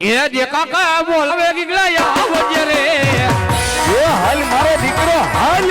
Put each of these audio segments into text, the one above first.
એ જે કાકા બોલવે ગીગલા આવજે રે એ હાલ મારો દીકરો હાલ.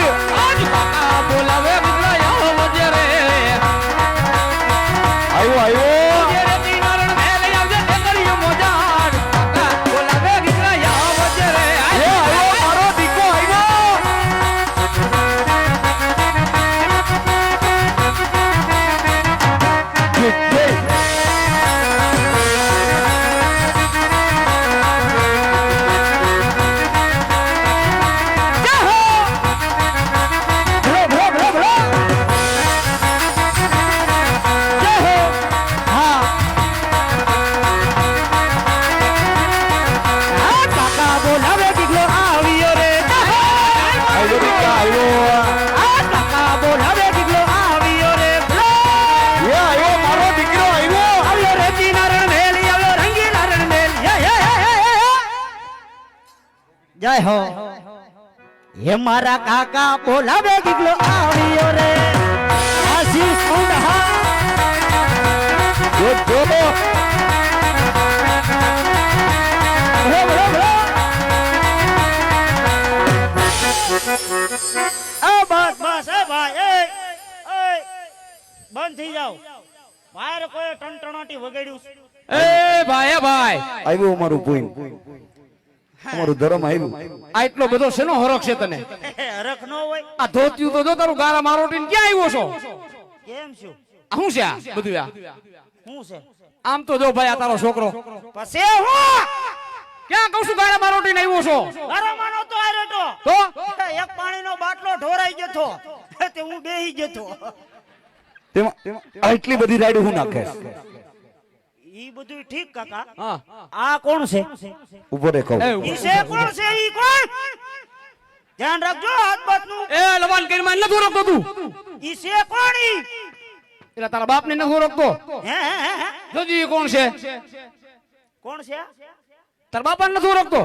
જય હો. હે મારા કાકા બોલાવે ગીગલો આવ્યો રે. આશીષ ઉંડહા જો જો ભલો, ભલો, ભલો. આ બસ બસ એ ભાઈ એ એ બંધ થઈ જાઓ. બહાર કોઈ ટણટણાટી વગાડ્યું એ ભાઈ ભાઈ. આવ્યું અમારું પોઈન્ટ અમારું ધર્મ આવ્યું. આ એટલો બધો શેનો હરખ છે તને? હરખ નો હોય. આ ધોત્યું તો જો તારું ગારા મારોટીને ક્યાં આવ્યો છો? કેમ છું? આ શું છે આ બધું આ? શું છે? આમ તો જો ભાઈ આ તારો છોકરો. પછી હું? ક્યાં કહું છું ગારા મારોટીને આવ્યો છો? ગરમાનો તો આરે તો. તો? એક પાણીનો બાટલો ઢોરાઈ જતો તે. હું બેહી જતો તેમાં આટલી બધી રાઈડ હું નાખે? ઈ બધું ઠીક કાકા. હા. આ કોણ છે? ઊભો રે કહું ઈ છે કોણ છે? ઈ કોણ? ધ્યાન રાખજો હાથ બાતનું એ લવાન કરી માં નથી રોકતો તું. ઈ છે કોણ ઈ? એટલે તારા બાપ ને નથી રોકતો હે હે, હે હે? જોજી ઈ કોણ છે? કોણ છે? તારા બાપા ને નથી રોકતો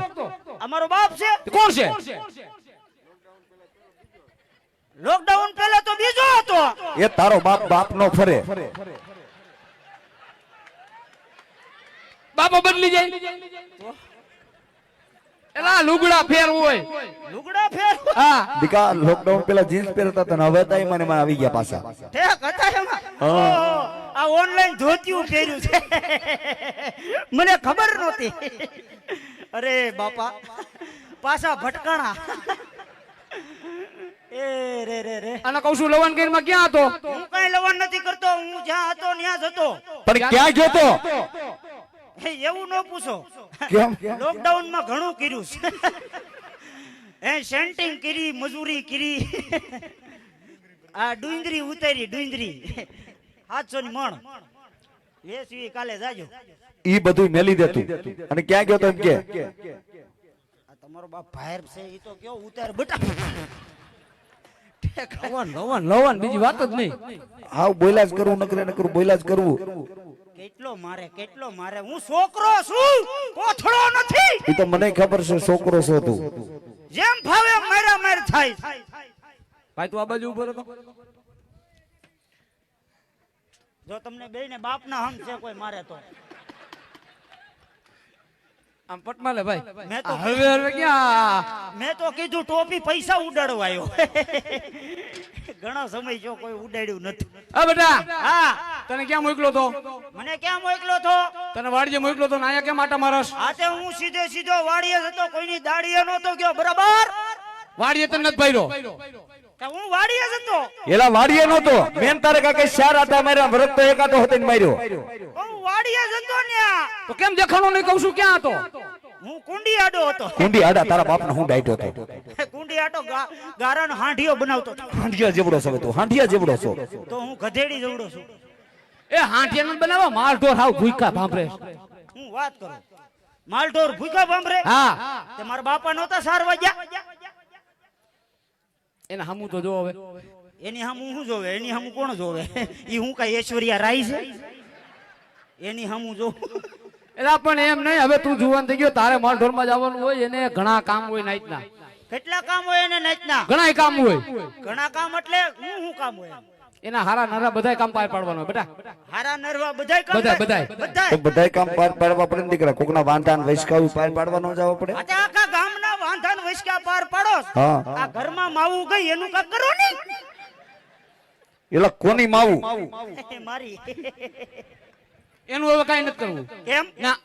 અમારો બાપ છે. કોણ છે? લોકડાઉન પહેલા તો બીજો હતો. એ તારો બાપ બાપ નો ફરે. બાપા બદલી જાય. એલા લુગડા ફેર હોય. લુગડા ફેર હા. દીકા લોકડાઉન પેલા જીન્સ પહેરતા હતા હવે તાઈ મને એમાં આવી ગયા પાછા. ઠેક હતા એમાં? હા. આ ઓનલાઈન ધોતિયું પહેર્યું છે. મને ખબર નહોતી. અરે બાપા પાછા ભટકાણા. એ રે રે રે. અને કહું છું લવન કરી માં ક્યાં હતો? હું કઈ લવણ નથી કરતો હું જ્યાં હતો ત્યાં જ હતો. પણ ક્યાં ગયો તો? હે, એવું ન પૂછો. કેમ લોકડાઉનમાં ઘણું કર્યું છે. એ સેન્ટિંગ કરી મજૂરી કરી. આ ડુંગરી ઉતારી ડુંગરી. સાતસો ની મણ. વેસવી કાલે જાજો. ઈ બધું મેલી દેતું. અને ક્યાં ગયો તો એમ કે? આ તમારો બાપ ભાઈર છે ઈ તો કેવો ઉતાર બટા. લવન લવન લવન બીજી વાત જ નહીં. હાવ બોલ્યા જ કરવું નકરે નકરું બોલ્યા જ કરવું. કેટલો મારે કેટલો મારે? હું છોકરો છું કોથળો નથી. એ તો મને ખબર છે છોકરો છો તું. જેમ ભાવે મારા માર થાય. ભાઈ તું આ બાજુ ઊભો રહો જો તમને બે ને બાપ ના હમ છે કોઈ મારે તો. આમ પટમાં લે ભાઈ. મેં તો હવે હવે ક્યાં? મેં તો કીધું ટોપી પૈસા ઉડાડવા આવ્યો. ઘણો સમય જો કોઈ ઉડાડ્યું નથી. આ બેટા. હા. તને ક્યાં મોકલો તો? મને ક્યાં મોકલો તો? તને વાડીએ મોકલો તો ને અહીંયા કેમ આટા મારસ? આતે હું સીધે સીધો વાડીએ જતો કોઈની દાડીએ નતો ગયો બરાબર? વાડીએ તને નથી ભાઈરો. કે હું વાડીએ જતો એલા વાડીએ હતો મેન તારે કાકે ચાર આટા માર્યા વ્રત તો એક આટો હતો ને માર્યો. હું વાડીએ જતો ન્યા. તો કેમ દેખાણો નહીં કહું છું ક્યાં હતો? હું કુંડી આડો હતો. કુંડી આડા તારા બાપને હું ડાયટો હતો. કુંડી આટો ગારણ ગારાનો હાંઢિયો બનાવતો હાંઢિયા જેવડો છો તું હાંઢિયા જેવડો છો. તો હું ગધેડી જવડો છું. એ હાંઠિયા નથી બનાવવા માલ હાવ ભૂખા ભાંભરે. હું વાત કરું? માલઢોર ભૂખા ભાંભરે? હા. તે મારા બાપા નહોતા સાર વાગ્યા. એને હમુ તો જો હવે એની હમુ હું જોવે? એની હમુ કોણ જોવે? ઈ હું કઈ ઐશ્વર્યા રાઈ છે? એની હમુ જો. એલા પણ એમ નહીં હવે તું જુવાન થઈ ગયો તારે માલ ઢોરમાં જવાનું હોય એને ઘણા કામ હોય નાઈટના. કેટલા કામ હોય એને નાચના ઘણા કામ હોય. ઘણા કામ એટલે હું હું કામ હોય એના હારા નરા બધાય કામ પાર પાડવાનો બેટા. હારા નરવા બધાય કામ બધાય, બધાય. બધાય. કામ પાર પાડવા પડે દીકરા કોકના વાંધાન વૈસકાવી પાર પાડવાનો જાવ પડે. અચ્છા આખા ગામના વાંધાન વૈસકા પાર પાડો હા. આ ઘરમાં માવું ગઈ એનું કાક કરો ને એલા કોની માવું? મારી. એનું હવે કાંઈ નથી કરવું. કેમ ના.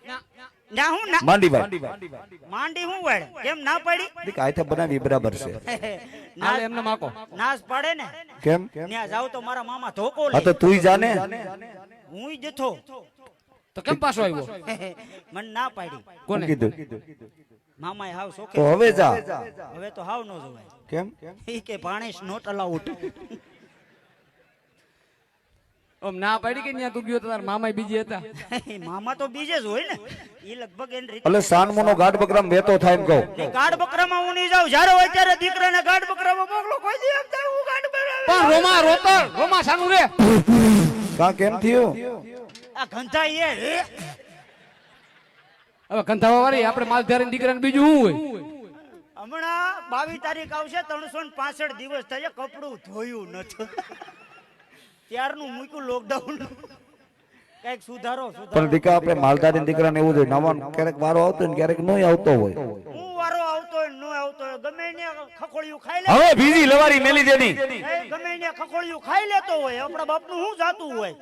ના હું ના માંડીભાઈ માંડી હું વળે? કેમ ના પાડી? દીકરા આથે બનાવી બરાબર છે. ના એમને માકો. નાસ પડે ને. કેમ? ન્યા જાવ તો મારા મામા ધોકો હા લે તો તુંય જાને? હું જથો તો કેમ પાછો આવ્યો? મને ના પાડી. કોને? કીધું? મામાએ હાવ સોકે તો હવે જા. હવે તો હાવ નો જવાય. કેમ? ઈ કે ભાણેશ નોટ અલાઉડ. આમ ના પાડી કે ત્યાં તું ગયો તો મામા બીજી હતા. મામા તો બીજે જ હોય ને. ઈ લગભગ એની રીતે એટલે સાનમોનો ગાઢ બકરામ વેતો થાય એમ કહું. ગાઢ બકરામાં હું નહીં જાઉં. જ્યારે હોય ત્યારે દીકરાને ગાઢ બકરામાં મોકલો. કોઈ દી એમ થાય હું ગાઢ બકરામાં પણ રોમા રોતર રોમા સાનું રે. કા કેમ થયું? આ ગંધા એ હવે કંથાવા વાળી આપણે માલધારી દીકરાને બીજું શું હોય? હમણાં બાવીસ તારીખ આવશે ત્રણસો ને પાસઠ દિવસ થયે કપડું ધોયું નથી. ત્યારનું મૂક્યું લોકડાઉન કંઈક સુધારો પણ દીકરા આપણે માલધારી દીકરાને એવું જોઈએ નવા ક્યારેક વારો આવતો હોય ને ક્યારેક નહીં આવતો હોય. હું વારો આવતો હોય ન આવતો હોય ગમે એને ખખોળિયું ખાઈ લે. હવે બીજી લવારી મેલી દેની ગમે એને ખખોળિયું ખાઈ લેતો હોય આપણા બાપનું શું જાતું હોય?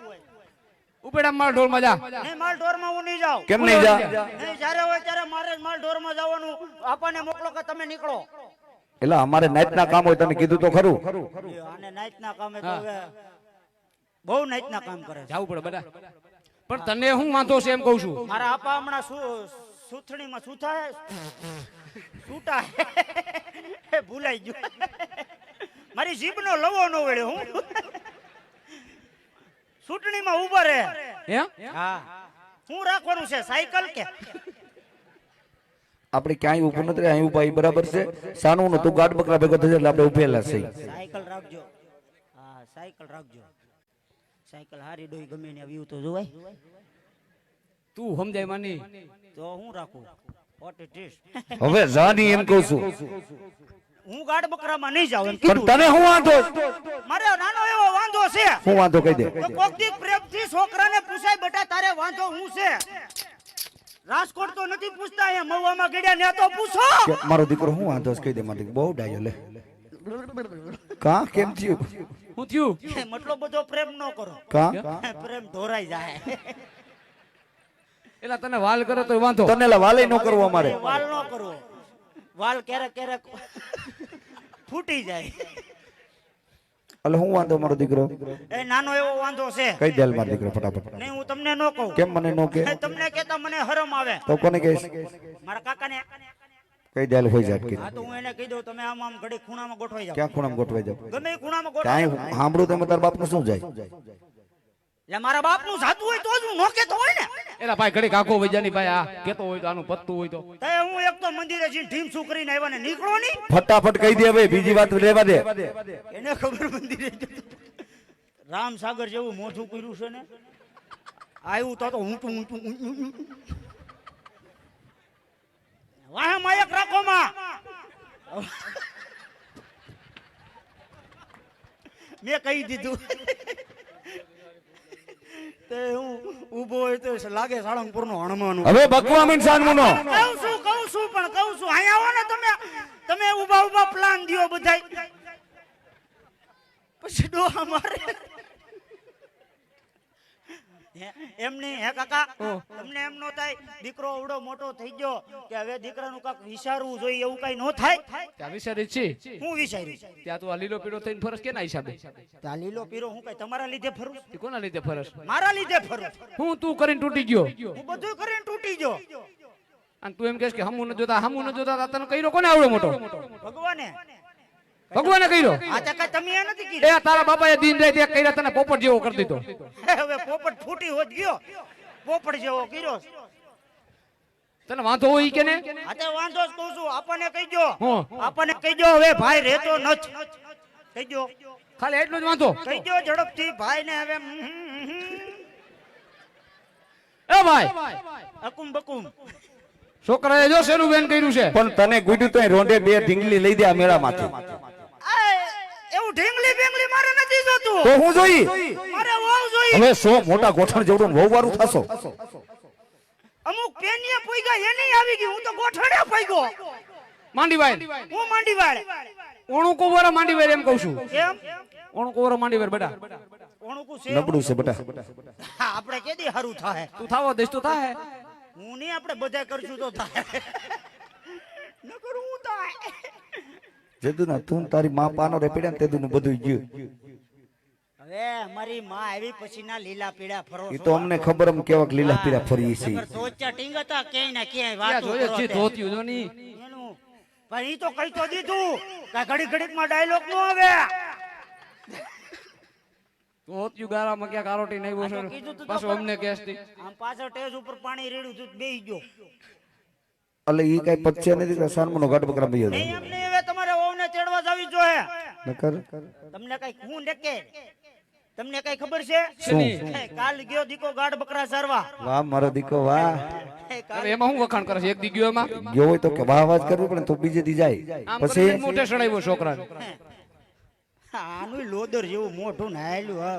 ઉપેડા માર નહીં માલ ઢોરમાં હું નહીં જાઉં. કેમ નહીં જા? નહીં જ્યારે હોય ત્યારે મારે જ માલ ઢોરમાં જવાનું. આપણને મોકલો કે તમે નીકળો. એટલે અમારે નાઈટના કામ હોય તમે કીધું તો ખરું. આને નાઈટના કામે તો હવે બહુ નાઈટના કામ કરે જાવું પડે બધા. પણ તને હું વાંધો છે એમ કહું છું? મારા આપા હમણાં શું સુથણીમાં સુથા સૂટા ભૂલાઈ ગયું. મારી જીભનો લવો ન વળ્યો હું. ચૂંટણીમાં ઊભા રહે. હે? હા. શું રાખવાનું છે સાયકલ કે? આપણે ક્યાંય ઊભું નથી અહીં ઊભા એ બરાબર છે. સાનું તું ગાઢ બકરા ભેગો થશે એટલે આપણે ઉભેલા છે સાયકલ રાખજો. હા સાયકલ રાખજો. સાયકલ હારી ડોઈ ગમે ને વ્યૂ તો જોવાય. તું સમજાય માની? તો હું રાખું? હવે જાની એમ કહું છું. હું ગાઢ બકરામાં નહીં જાઉં એમ પણ તને હું વાંધો? મારે નાનો એવો વાંધો છે. હું વાંધો કહી દે. તો કોક દી પ્રેમથી છોકરાને પૂછાય બેટા તારે વાંધો હું છે? રાજકોટ તો નથી પૂછતા અહીંયા મહુવામાં ગડ્યા ને તો પૂછો. મારો દીકરો હું વાંધો છે? કહી દે મારી બહુ ડાયો લે. કા કેમ થયું? હું થયું. મતલબ બધો પ્રેમ ન કરો. પ્રેમ ઢોરાઈ જાય. એટલે તને વાલ કરે તો વાંધો. તને વાલે ન કરવો અમારે. વાલ ન કરવો. વાલ ક્યારેક ક્યારેક ફૂટી જાય. એટલે હું વાંધો મારો દીકરો? એ નાનો એવો વાંધો છે. કઈ દે મારો દીકરો ફટાફટ? નહીં હું તમને ન કહું. કેમ મને નો કે તમને કેતા મને હરમ આવે. તો કોને કહીશ? મારા કાકાને કહી દેલ હોય જાત કે હા તો હું એને કહી દઉં તમે આમ આમ ઘડી ખૂણામાં ગોઠવાઈ જાઓ. ક્યાં ખૂણામાં ગોઠવાઈ જાવ ગમે ખૂણામાં ગોઠવાઈ કાંઈ સાંભળું તમે તાર બાપનું શું જાય? એટલે મારા બાપનું જાતું હોય તો જ હું નો કેતો હોય ને. એલા ભાઈ ઘડી કાકો વૈજાની ભાઈ આ કેતો હોય તો આનું પત્તું હોય તો. તે હું એક તો મંદિરે જઈને ઢીમ શું કરીને આવ્યા ને નીકળો નહીં. ફટાફટ કહી દે હવે બીજી વાત લેવા દે. એને ખબર મંદિરે રામ સાગર જેવું મોઢું કર્યું છે ને. આવ્યું તો તો ઊંટું ઊંટું ઊંચું, ઊંચું. વાહે માયક રાખો માં. મેં કહી દીધું. તે હું ઊભો હોય તો લાગે સાળંગપુર નો હણમાનું. હવે ભગવાન મીન સાનમુનો કહું છું કહું છું પણ કહું છું. અહીંયા આવો ને તમે. તમે ઊભા ઊભા પ્લાન દિયો બધાય. પછી ડોહા મારે. હે- એમ નહીં હે કાકા? તમને એમ નો થાય દીકરો અવડો મોટો થઈ ગયો કે હવે દીકરાનું કાક વિચારવું જોઈએ એવું કઈ નો થાય? ત્યાં વિચારી છે? હું વિચારી ત્યાં તો અલીલો લીલો થઈને ફરસ કેના હિસાબે? આ લીલો પીરો હું કઈ તમારા લીધે ફરું? કોના લીધે ફરસ? મારા લીધે ફરું. હું તું કરીને તૂટી ગયો. હું બધું કરીને તૂટી ગયો. અને તું એમ કહેશ કે હમું ન જોતા હમું ન જોતા તને કર્યો કોને આવડો મોટો? ભગવાને ભગવાને કર્યો. તમે એ નથી કીધું એ તારા બાપાએ દિન રાત એક કર્યા તને પોપટ જેવો કરી દીધો. હવે પોપટ ફૂટી હોત ગયો. પોપટ જેવો કર્યો. તને વાંધો હોય કે ને? આતે વાંધો જ કહું છું. આપણને કહી દો. આપણને કહી દો હવે ભાઈ રહેતો નથી. કહી દો. ખાલી એટલું જ વાંધો? કહી દો ઝડપથી ભાઈ ને હવે. એ ભાઈ. અકુમ બકુમ. છોકરાએ જો શેનું બેન કર્યું છે? પણ તને ગુડ્યું તો રોંડે બે ઢીંગલી લઈ દે આ મેળામાંથી. ઢીંગલી બિંગલી મારે નથી જોતું. તો હું જોઈ. મારે વહુ જોઈ. હવે સો મોટા ગોઠણ જેવડું વહુ વાળું થશો? અમુક પેનીએ પોઈગા એની આવી ગઈ. હું તો ગોઠણે પોઈગો માંડીભાઈ હું માંડી વાળે ઓણું કોવરા માંડીભાઈ એમ કહું છું. એમ? ઓણું કોવરા માંડીભાઈ બેટા. ઓણુકુ છે? નબળું છે બેટા. આપણે કેદી હારું થાય તું થાવો દેશ તો થાય હું નહીં આપણે બધા કરશું તો થાય નકર હું થાય જેદુ ના તું તારી માં પાનો રે પીડ્યા ને તેદું બધું ગયું. હવે મારી માં આવી પછી ના લીલા ફરો તો અમને ખબર એમ લીલા ના ક્યાંય ક્યાં વાતો છે તે. જો ની પણ ઈ તો કહી તો દીધું. કે ઘડી ઘડીકમાં ડાયલોગ નો આવે. ધોતિયું ગારામાં ક્યાંક આરોટી નહીં બોસો કીધું પાછું અમને કેસથી આમ પાછળ ટેજ ઉપર પાણી રેડું તું બેહી ગયો. એટલે ઈ કઈ પચ્યા નથી ગાઢ બકરા ભાઈ હવે તેડવા જવી જોઈએ. નકર તમને કઈ હું ડકે? તમને કઈ ખબર છે? કાલ ગયો દીકો ગાઢ બકરા સારવા. વાહ મારો દીકો વાહ. એમાં હું વખાણ કરે છે? એક દી ગયો એમાં? ગયો હોય તો કે વાહ વાત કરવી પણ તો બીજે દી જાય. પછી? મોટે સડાવ્યો છોકરાને. આનું લોદર જેવું મોઢું નાયલું હે.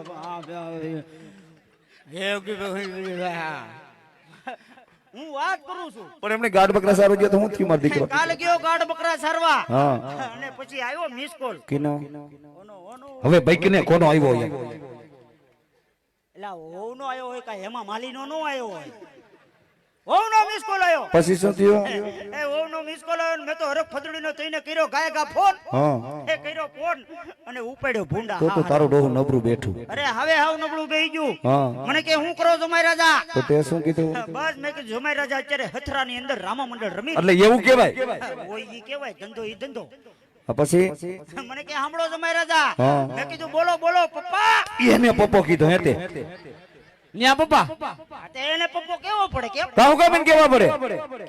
હે, વાત કરું છું. પણ એમને ગાઢ બકરા સારો ગયો તો હું થયું મારો દીકરો? કાલ ગયો ગાઢ બકરા સારવા. હા. અને પછી આવ્યો મિસ કોલ કિનો? હવે બાઈક ને કોનો આવ્યો એમ એલા ઓનો આવ્યો હોય કાંઈ હેમાં માલીનો નો આવ્યો હોય? ઓનો મિસ કોલ આવ્યો. પછી શું થયું? એ ઓનો મિસ કોલ આવ્યો મેં તો હરખ ફદડીનો થઈને કર્યો ગાયગા ફોન. હા એ કર્યો ફોન અને ઉપાડ્યો ભૂંડા. તો તો હા, તારો ડોહું નબળું બેઠું. અરે હવે હાવ નબળું બેહી ગયું. મને કે હું કરો જમાઈ રાજા? તો તે શું કીધું? બસ મેં કીધું જમાઈ રાજા અત્યારે હથરાની અંદર રામા મંડળ રમી એટલે એવું કેવાય ઓય ઈ કેવાય ધંધો ઈ ધંધો. પછી? મને કે સાંભળો જમાઈ રાજા. મેં કીધું બોલો બોલો પપ્પા. એને પપ્પો કીધો હે તે. ન્યા પપ્પા. એને પપ્પો કેવો પડે કેમ તાહુ કામ એને કેવા પડે?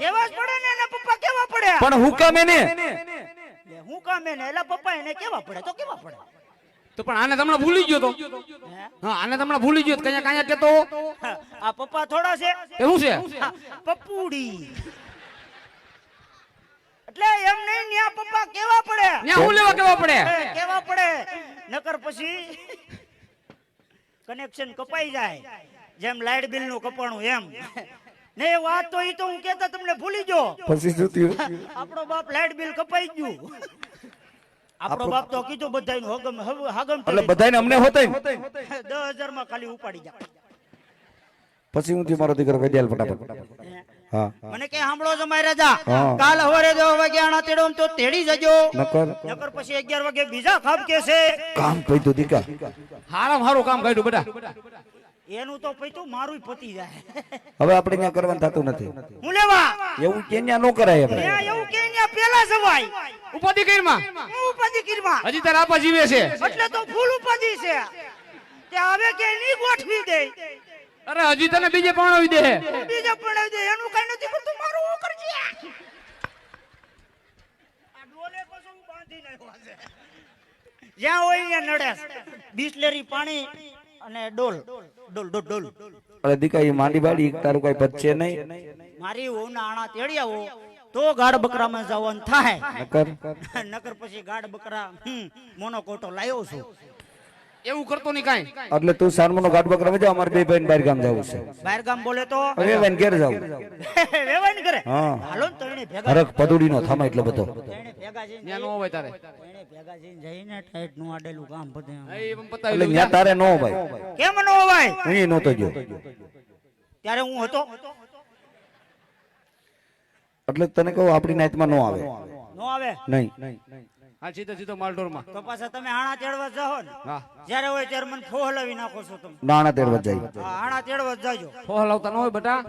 કેવા જ પડે ને એને પપ્પા કેવા પડે? પણ હુકમ એને હુકમ એને એટલે પપ્પા એને કેવા પડે? તો કેવા પડે? તો પણ આને તમને ભૂલી ગયો તો. હા? આને તમને ભૂલી ગયો કયા કયા કેતો આ પપ્પા થોડા છે? એવું છે? પપ્પુડી. એટલે એમ નહીં ન્યા પપ્પા કેવા પડે? ન્યા હું લેવા કેવા પડે? કેવા પડે? નકર પછી કનેક્શન કપાઈ જાય. જેમ લાઇટ બિલનું કપાણું એમ. ને એ વાત તો ઈ તો હું કેતા તમને ભૂલી ગયો. પછી શું થયું? આપણો બાપ લાઇટ બિલ કપાઈ ગયું. આપણો બાપ તો કીધું બધાયનું હગમ હાગમ એટલે બધાને અમને હોતા ને? દસ હજારમાં ખાલી ઉપાડી જા. પછી હું મારો દીકરો દે ફટાફટ. હા? મને કે સાંભળો જમાઈ રાજા. કાલ હવારે દસ વાગે આણા તેડો તો તેડી જજો. નકર? નકર પછી અગિયાર વાગે બીજા ખાબ કે છે. કામ કીધું દીકા હારામ હારું કામ કાઢ્યું બેટા. એનું તો પૈતું મારું પતી જાય. હવે આપણે ત્યાં કરવાનું થતું નથી. હું લેવા? એવું કેન્યા ન કરાય આપણે એવું કેન્યા પેલા જવાય. ઉપાધિ કઈમાં હું ઉપાધિ કીરમાં. હજી તાર આપા જીવે છે. એટલે તો ફૂલ ઉપાધિ છે. કે હવે કે ની ગોઠવી દે. અરે હજી તને બીજે પરણાવી દે. બીજા પડાવી દે. એનું કઈ નથી કરતું મારું હું કરજે? આ ડોલે પછી હું બાંધીને આવ્યો છે. જ્યાં હોય ત્યાં નડે. બિસ્લેરી પાણી અને ડોલ. ડોલ ડોલ ડોલ. અરે દીકા એ માંડી બાડી તારું કઈ પચશે નહીં. મારી વહુના આણા તેડી આવો તો ગાઢ બકરામાં જવાનું થાય. નકર? નકર પછી ગાઢ બકરા મોનો કોટો લાવ્યો છું. એવું કરતો નહીં કાઈ. એટલે તું સાનમનો ગાઢ બકરા જાવ અમાર બે ભાઈ બહાર ગામ જવું છે. બહાર ગામ બોલે તો? હવે વેન ઘેર જાવ વેવાય કરે હા. હાલો ને તઈને ભેગા હરખ પદુડી નો થામા એટલો બધો. તઈને ભેગા જઈને ન્યા નો હોય તારે. તઈને ભેગા જઈને જઈને ટાઈટનું આડેલું કામ બધે એ પણ એટલે પતાવી લઉં ત્યાં તારે નો હોય. કેમ નો હોય? હું નહોતો ગયો. ત્યારે હું હતો. એટલે તને કહું આપણી નાઈટમાં નો આવે. નો આવે? નહીં. હા સીધો સીધો માલઢોરમાં. તો પાછા તમે આણા તેડવા જાઓ ને. હા. જ્યારે હોય ત્યારે મને ફો હલાવી નાખો છો તમે. નાણા તેરવા જાય હા, આણા તેડવા જાજો. ફો હલાવતા ન હોય બેટા?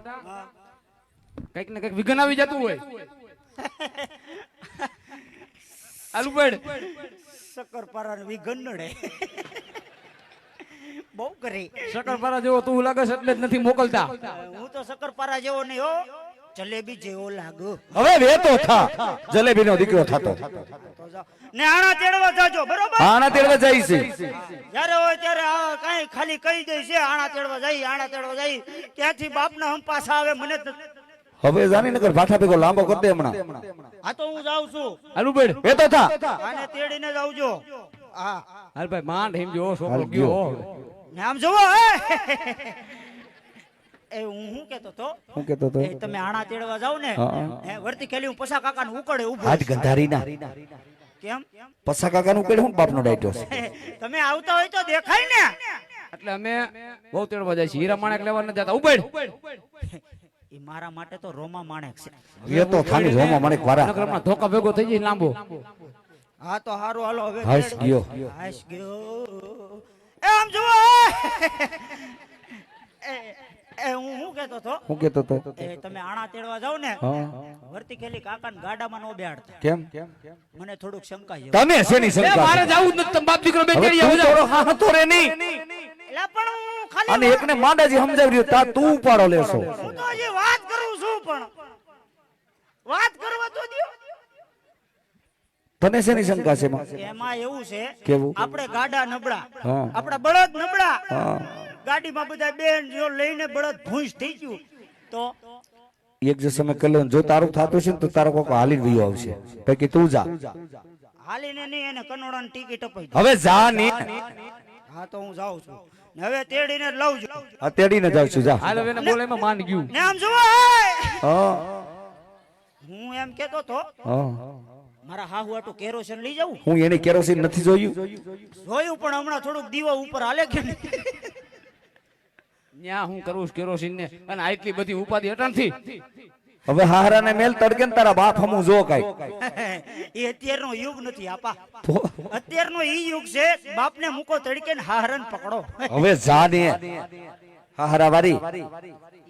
કંઈક ને કંઈક વિઘન આવી જતું હોય. આલુ પેડ શક્કરપારા વિઘનડે બહુ કરી. શક્કરપારા જેવો તું લાગે છે એટલે જ નથી મોકલતા. હું તો શક્કરપારા જેવો નહીં હો. જલેબી જેવો લાગો હવે વેતો થા. જલેબી નો દીકરો થતો. ને આણા તેડવા જાજો બરોબર? આણા તેડવા જાય છે જ્યારે હોય ત્યારે આ કઈ ખાલી કહી દે છે આણા તેડવા જઈ આણા તેડવા જઈ. ત્યાંથી બાપના હમ પાછા આવે મને હવે જાની નગર ભાઠા ભેગો લાંબો કરી દે હમણાં. આ તો હું જાઉં છું. આલુ પેડ વેતો થા. આને તેડીને જાવજો હા. હાલ ભાઈ માંડ હિમ જો છોકરો ગયો. નામ ને આમ જોવો હે. એ હું શું કેતો તો હું કેતો તો તમે આણા તેડવા જાવ ને હા. વર્તી ખેલી હું પસા કાકા ને ઉકળે ઊભો. આજ કેમ? પસા હું બાપનો ડાયટો છે તમે આવતા હોય તો દેખાય ને. એટલે અમે બહુ તેડવા જાય છે હીરા માણેક લેવા જતા. ઉબેડ એ મારા માટે તો રોમા માણેક છે. એ તો ખાલી રોમા મને વારા. નકર ધોકા ભેગો થઈ જાય લાંબો. હા તો હારું હાલો હવે હાશ ગયો. હાશ ગયો. એ આમ જુઓ એ એ હું શું કેતો તો હું કેતો તો એ તમે આણા તેડવા જાવ ને વર્તી ખેલી કાકા ગાડામાં નો બેહાડતા. કેમ? મને થોડુંક શંકા છે. તને શેની એ મારે? જાવું નથી તમે બાપ દીકરો બે હવે આવો થોડો હા તો રે નહીં. પણ હું અને ખાલી એકને માંડાજી સમજાવી રહ્યો તા તું ઉપાડો લેશો. હું તો હજી વાત કરું છું પણ. વાત કરવા તો દ્યો. તને શેની શંકા છે એમાં? એમાં એવું છે કેવું? આપણે ગાડા નબળા. આપણા બળદ નબળા. ગાડીમાં બધા બેન જો લઈને બળદ ભૂંસ થઈ ગયું. તો એક જે સમય કલ્લો જો તારું થતું છે ને તો તારો કોક હાલી વયો આવશે. પૈકી તું જા. હાલીને નહીં એને કનોડાની ટિકિટ અપાઈ દો હવે જા નહીં હા તો હું જાઉં છું. હવે તેડીને લઉં છું. હા તેડીને જાઉં છું જા. હાલ હવે એને બોલે માં માન ગયું. ને આમ જો હા. હું એમ કેતો તો હા. મારા હાહુ આટો કેરોસીન લઈ જાઉં? હું એની કેરોસીન નથી જોયું. જોયું પણ હમણાં થોડુંક દીવા ઉપર હાલે કે ન્યા હું કરું કેરોસીન ને અને આટલી બધી ઉપાધિ અટણથી હવે હારાને મેલ તડકે તારા બાપ હમું જો કાઈ. એ અત્યારનો યુગ નથી આપા. અત્યારનો ઈ યુગ છે બાપને મૂકો તડકે ને હારણ પકડો. હવે જા ને હારા વારી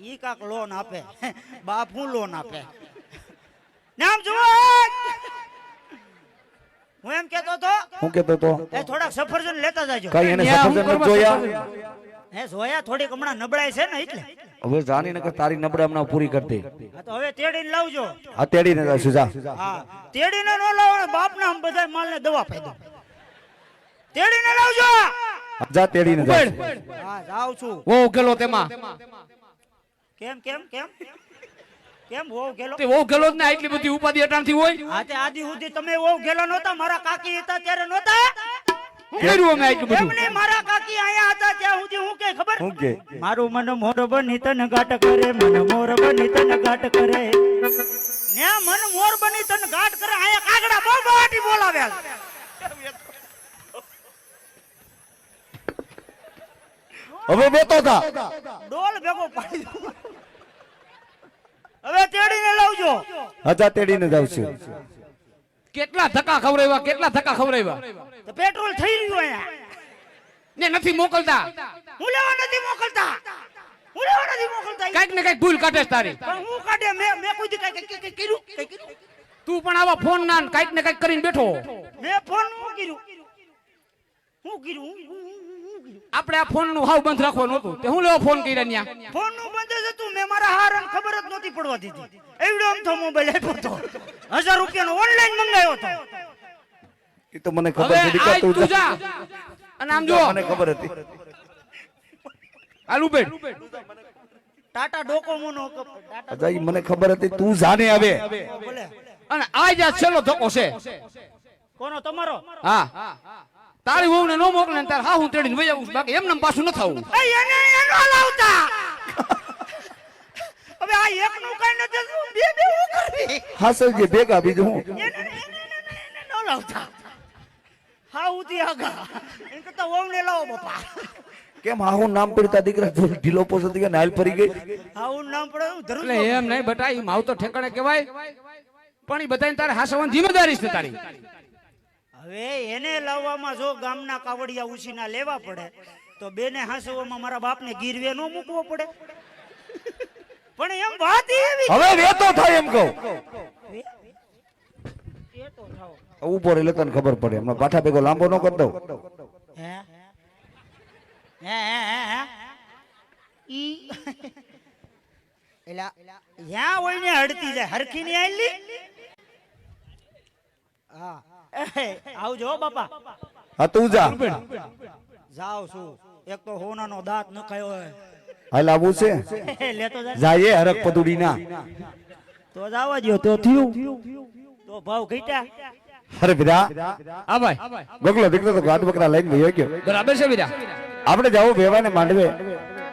ઈ કાક લોન આપે. બાપ હું લોન આપે? નામ જુઓ હું એમ કેતો તો હું કેતો તો એ થોડાક સફરજન લેતા જાજો. કઈ એને સફરજન જોયા? હે જોયા? થોડીક હમણાં નબળાઈ છે ને એટલે? હવે જાની નકર તારી નબળા હમણાં પૂરી કરતી દે તો હવે તેડીને લાવજો. આ તેડીને લાવશું જા હા તેડીને નો લાવો બાપના આમ બધા માલને દવા પાઈ દો. તેડીને લાવજો! જા તેડીને છું. હા જાઉં છું. હું ઉકેલો તેમાં. કેમ કેમ કેમ? કેમ વહુ ગેલો? તે વહુ ગેલો જ ને આટલી બધી ઉપાધિ અટણથી હોય? હા તે આદિ સુધી તમે વહુ ગેલા નહોતા મારા કાકી હતા ત્યારે નહોતા? કર્યું અમે આટલું બધું? એમને મારા કાકી આયા હતા ત્યાં સુધી હું કે ખબર? હું કે? મારું મન મોર બની તન ગાટ કરે મન મોર બની તન ગાટ કરે. ને મન મોર બની તન ગાટ કરે આયા કાગડા બહુ બહાટી બોલાવેલ હવે બેતો ડોલ ભેગો પાડી હવે તેડીને લાવજો. હજા તેડીને છું. કેટલા ધક્કા ખવડાવ્યા કેટલા ધક્કા ખવડાવ્યા? તો પેટ્રોલ થઈ રહ્યું અહીંયા. ને નથી મોકલતા. હું લેવા નથી મોકલતા. હું લેવા નથી મોકલતા. કંઈક ને કંઈક ભૂલ કાઢે તારી. પણ હું કાઢે મેં મેં કોઈ દી કંઈક કાંઈ- કાંઈ કર્યું? કંઈક કર્યું? તું પણ આવા ફોન ના કંઈક ને કંઈક કરીને બેઠો. મેં ફોન હું કર્યું. હું કર્યું? હું- હું- હું- હું કર્યું આપણે આ ફોનનું હાવ બંધ રાખવાનું હતું. તે હું લેવો ફોન કર્યા ન્યા. ફોનનું બંધ જ હતું. મેં મારા હારણ ખબર જ નહોતી પડવા દીધી. એવડો આમ તો મોબાઈલ આપ્યો હતો. હજાર રૂપિયાનો ઓનલાઈન મંગાવ્યો હતો. એ તો મને ખબર હતી તું જા. જા. અને આમ જો મને ખબર હતી. આલુ બેન ટાટા ડોકોમો નો ટાટા ઈ મને ખબર હતી તું જાને હવે. બોલે અને આ આ છેલ્લો ધક્કો છે. કોનો? તમારો? હા. તારી વહુ ને ન મોકલે ને તાર હા હું તેડીને વહી આવું બાકી એમને પાછું ન થવું. એ એને એનો લાવતા. હવે આ એક નું કઈ નથી થતું, બે બે હું કરવી? હાસલજી ભેગા બીજું હું? એને એને- એને- એને- એને ન લાવતા. હા ઉતી આગા. એમ તો વહુ ને લાવો બાપા. કેમ હાહુ નામ પડતા દીકરા? ઢીલો પોસો દીકરા નાલ પડી ગઈ. હા હું નામ પડે હું ધરું એટલે એમ નહીં બટા ઈ માવ તો ઠેકાણે કહેવાય. પણ એ બધાને તારે હાસવાની જિમ્મેદારી છે તારી. હવે એને લાવવામાં જો ગામના કાવડિયા ઉછીના લેવા પડે તો બેને હાંસવામાં મારા બાપને ગીરવે ન મૂકવો પડે. પણ એમ વાત એવી હવે વેતો થાય એમ કહું. એ તો ઊભો રહે તને ખબર પડે. હમણાં પાઠા ભેગો લાંબો ન કરી દઉં. હે? હે હે હે ઈ એલા યા હોય ને હડતી જાય. હરખી ની આલી હા. આવજો હો બાપા. હા તું જા. જાવ છું. એક તો હોનાનો દાંત નખાયો ખાયો હોય. હાલ આવું છે. લેતો જાય હરક પદુડી ના તો જાવા દ્યો તો થયું. તો ભાવ ઘટ્યા. અરે વીરા. હા ભાઈ. ગોગલો દીકરો તો ગાડ બકરા લઈને વયો ગયો. બરાબર છે વીરા. આપણે જવું વેવાને માંડવે.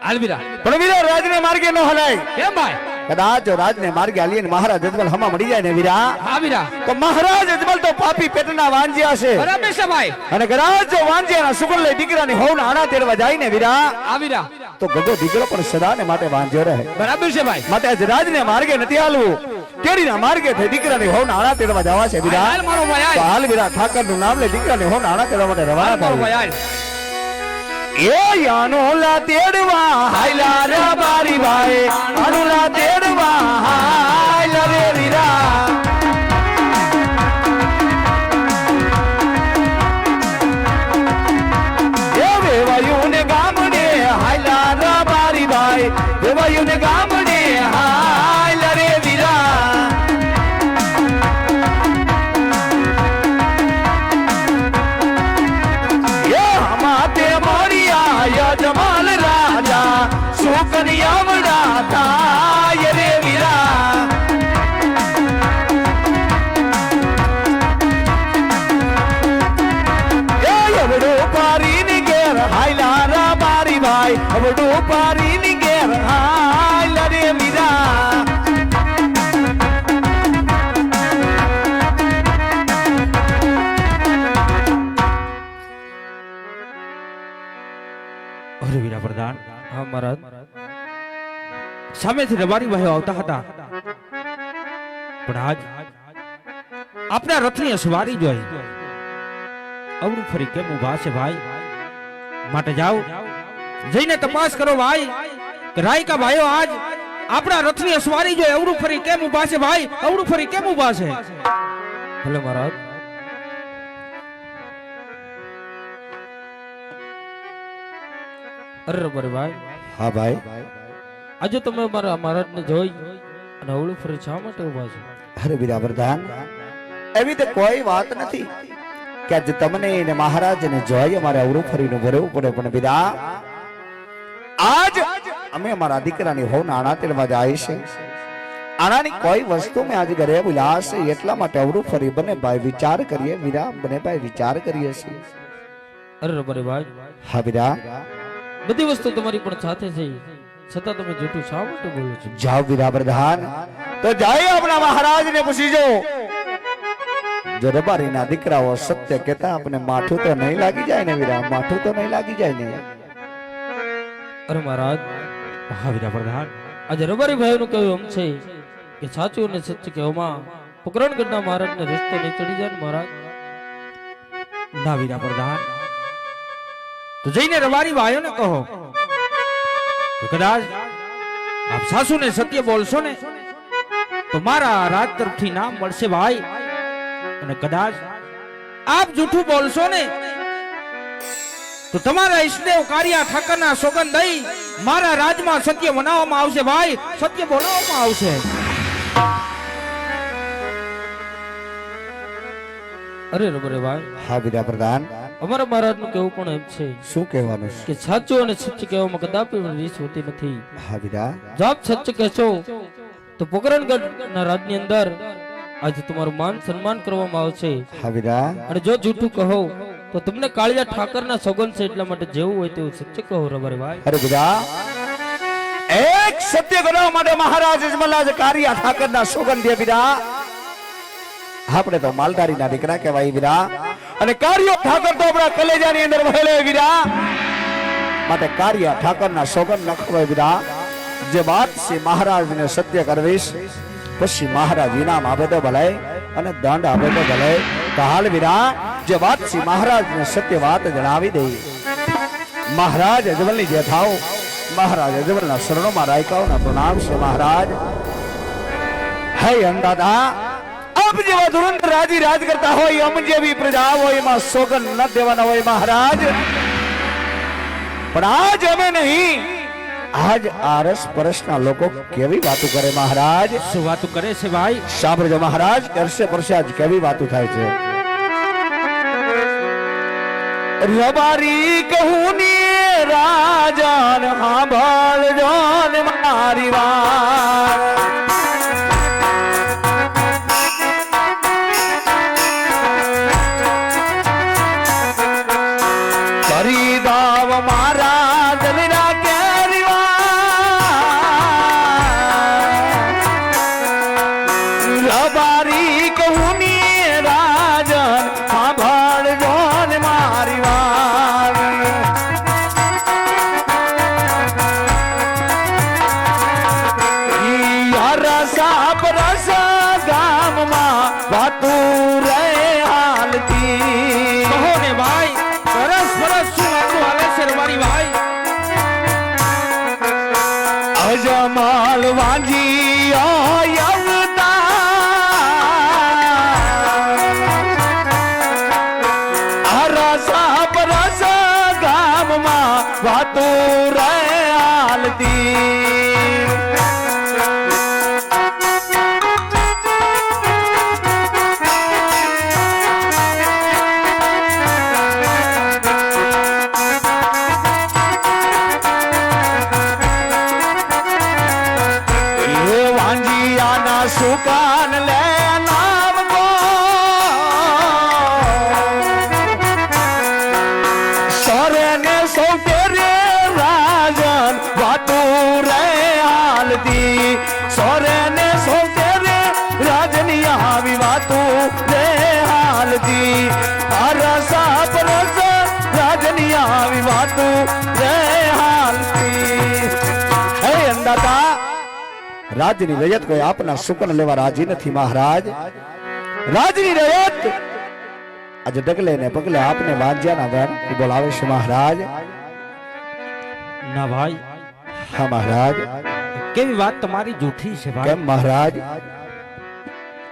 હાલ વીરા. પણ વીરા રાજને માર્ગે ન હલાય. કેમ ભાઈ? કદાચ જો રાજને માર્ગે હાલીએ ને મહારાજ અજમલ હમા મળી જાય ને વીરા. હા વીરા. તો મહારાજ અજમલ તો પાપી પેટના વાંજિયા છે. બરાબર છે ભાઈ. અને કદાચ જો વાંજ્યાના સુગલ લઈ દીકરાની હોવના આણા તેડવા જાય ને વીરા હા વીરા. તો ગગો દીકરો પણ સદાને માટે વાંજ્યો રહે. બરાબર છે ભાઈ. માટે આજ રાજને માર્ગે નથી હાલવું. કેડીના માર્ગે થઈ દીકરાની હોવના આણા તેડવા જવા છે વીરા. હાલ મારો ભાઈ હાલ. વીરા ઠાકરનું નામ લે દીકરાની હોવના આણા તેડવા માટે રવાના હાલ. એ યાનોલા તેડવા હાયલા રે બારી ભાઈ અનુલા તેડવા હાયલા રે અવડો પારીની ઘેર હાયલા રા મારી ભાઈ. અવડો પારીની ઘેર હાયલા રે મીરા. અરે વીરા પ્રધાન, હા મહારાજ. સામેથી રબારી ભાઈઓ આવતા હતા. પણ આજ આપણા રથની અસવારી જોઈ. અવરું ફરી કેમ ઊભા છે ભાઈ? માટે જાઓ. જઈને તપાસ કરો ભાઈ. રાયકા ભાઈઓ આજ આપણા રથની અસવારી જો અવરું ફરી કેમ ઊભા છે ભાઈ? અવરું ફરી કેમ ઊભા છે? ભલે મહારાજ. અરે ભાઈ. હા ભાઈ. આજે તમે મારા મહારાજને જોઈ અને અવળું ફરી શા માટે ઊભા છો? અરે વીરા પ્રધાન એવી તો કોઈ વાત નથી. કે આજે તમને ને મહારાજને જોઈ અમારે અવરું ફરીને ભરવું પડે. પણ વીરા આજ અમે અમારા દીકરાની હોવ નાણા તેલમાં જાય છે. આનાની કોઈ વસ્તુ મેં આજે ઘરે બોલાશે એટલા માટે અવરું ફરી બને ભાઈ વિચાર કરીએ વીરા બને ભાઈ વિચાર કરીએ છીએ. અરે બરે ભાઈ. હા વીરા બધી વસ્તુ તમારી પણ સાથે છે. છતાં તમે જૂઠું શા માટે બોલો છો? જાઓ વીરા પ્રધાન. તો જાય આપણા મહારાજને પૂછી જો જો રબારીના દીકરાઓ સત્ય કહેતા આપણે માઠું તો નહીં લાગી જાય ને વીરા માઠું તો નહીં લાગી જાય ને? અરે મહારાજ, મહાવીરા પ્રધાન, આજે રબારી ભાઈનું કહેવું એમ છે કે સાચું અને સત્ય કહેવામાં પોકરણગઢના મહારાજને રસ્તો નહીં ચડી જાય ને મહારાજ? ના વીરા પ્રધાન. તો જઈને રવારી ભાઈઓને કહો કદાચ આપ સાસુને સત્ય બોલશો ને, તો મારા રાજ તરફથી નામ મળશે ભાઈ. અને કદાચ આપ જૂઠું બોલશો ને તો તમારા ઈષ્ટદેવ કાર્યા ઠાકરના સોગંદ દઈ મારા રાજમાં સત્ય મનાવવામાં આવશે ભાઈ. સત્ય બોલાવવામાં આવશે. અરે રબરે ભાઈ. હા બીજા પ્રધાન. અમારા મહારાજનું કેવું પણ એમ છે શું કહેવાનું કે સાચું અને સત્ય કહેવામાં કદાપી પણ રીસ હોતી નથી. હા બીજા જો આપ સત્ય કહેશો તો પોકરણગઢ ના રાજની અંદર આજે તમારું માન સન્માન કરવામાં આવશે. હા વીરા અને જો જૂઠું કહો તો તમને કાળિયા ઠાકરના સગન છે એટલા માટે જેવું હોય તેવું સત્ય કહો રબર ભાઈ. અરે એક સત્ય બનાવવા માટે મહારાજ અજમલાજ કાળિયા ઠાકર ના સોગન દે બીરા. આપણે તો માલધારીના દીકરા કહેવાય વીરા અને કાર્યો ઠાકર તો આપણા કલેજાની અંદર વહેલે વીરા માટે કાળિયા ઠાકરના સોગંદ ન ખવાય વીરા જે વાત છે મહારાજને સત્ય કરવીશ પછી મહારાજ ઇનામ આપે તો ભલાય અને દંડ આપે તો ભલાય. કાલ વિના જે વાત છે મહારાજને સત્ય વાત જણાવી દઈ મહારાજ અજમલની જે થાવ મહારાજ અજમલના શરણોમાં રાયકાઓના પ્રણામ છે મહારાજ. હે અંદાદા આપ જેવા ધુરંધર રાજી રાજ કરતા હોય અમ જેવી પ્રજા હોય, એમાં સોગન ન દેવાના હોય મહારાજ. પણ આજ અમે નહીં આજ આરસ પરસના લોકો કેવી વાતો કરે મહારાજ? શું વાતો કરે છે ભાઈ? સાંભળજો મહારાજ કરશે પરસે આજ કેવી વાતો થાય છે? રબારી કહું ને રાજાન સાંભળજો ને મારી વાત. રાજની રયત કોઈ આપના સુકન લેવા રાજી નથી મહારાજ. રાજની રયત આજે ડગલે ને પગલે આપને વાંજ્યાના વેણ બોલાવે છે મહારાજ. ના ભાઈ. હા મહારાજ. કેવી વાત તમારી જૂઠી છે ભાઈ. કેમ મહારાજ?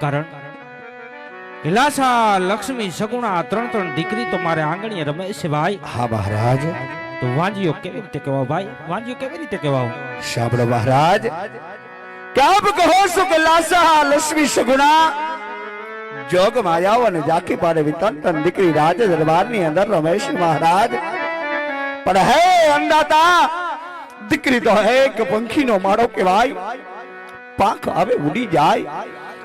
કારણ વિલાસા લક્ષ્મી સગુણા આ ત્રણ ત્રણ દીકરી તો મારે આંગણીએ રમે છે ભાઈ. હા મહારાજ. તો વાંજીઓ કેવી રીતે કહેવાય ભાઈ? વાંજીઓ કેવી રીતે કહેવાય? સાંભળો મહારાજ. કે કહો સુ કે લાસા સગુણા. જોગ માયાઓ અને જાકી પાડે વિતન તન દીકરી રાજ દરબારની અંદર રમેશ મહારાજ. પણ હે અંદાતા દીકરી તો હે કે પંખીનો માળો કહેવાય. પાંખ આવે ઉડી જાય.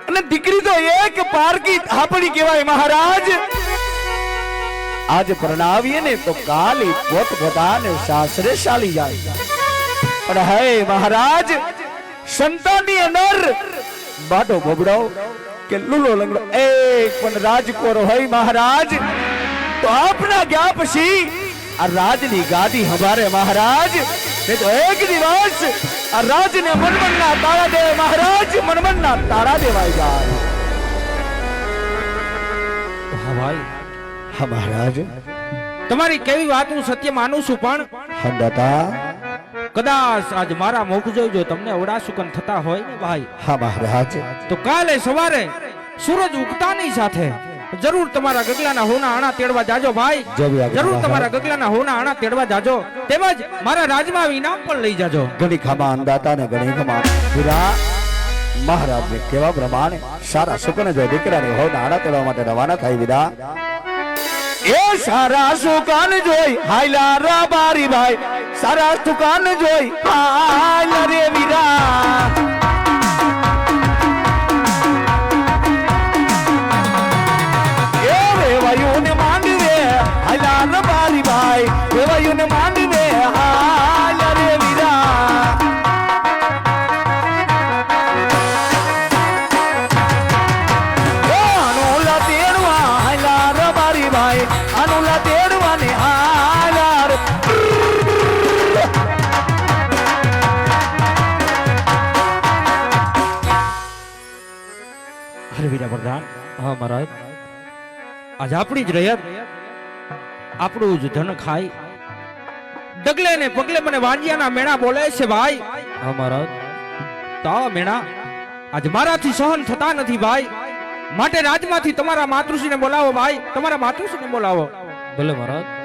અને દીકરી તો એક પારકી થાપડી કહેવાય મહારાજ. આજ પ્રણાવીએ ને તો કાલી પોત પોતાને સાસરે ચાલી જાય. પણ હે મહારાજ સંતાનની અંદર બાટો ભોબડાવ કે લુલો લંગડો. એક પણ રાજકોર હોય મહારાજ તો આપના ગયા પછી આ રાજની ગાદી હમારે મહારાજ. એ તો એક દિવસ આ રાજને મનમનના તાળા દે મહારાજ મનમનના તાળા દેવાઈ જાય. હવાઈ હા મહારાજ. તમારી કેવી વાત હું સત્ય માનું છું પણ હંડતા કદાચ આજ મારા મુખ જોઈજો તમને ઓડાસુકન થતા હોય ને ભાઈ હા મહારાજ. તો કાલે સવારે સૂરજ ઉગતાની સાથે જરૂર તમારા ગગલાના હોના આણા તેડવા જાજો ભાઈ. જરૂર. તમારા ગગલાના હોના આણા તેડવા જાજો. તેમજ મારા રાજમાં ઇનામ પણ લઈ જાજો. ઘણી ખમા અંદાતા ને ઘણી ખમા પૂરા. મહારાજ ને કેવા પ્રમાણે સારા સુકન જો દીકરાને હોના આણા તેડવા માટે રવાના થઈ વિદા. એ સારા સુકાન જોઈ હાયલા રા બારી ભાઈ સારા સુકાન જોઈ હાયલા રે આજ આપણી જ રયત, આપણું જ ધન ખાય ડગલે ને પગલે મને વાંજિયાના મેણા બોલે છે, ભાઈ, હા મહારાજ તો મેણા, આજ મારાથી સહન થતા નથી, ભાઈ. માટે રાજમાંથી તમારા માતૃશ્રીને બોલાવો, ભાઈ. તમારા માતૃશ્રીને બોલાવો. ભલે મહારાજ.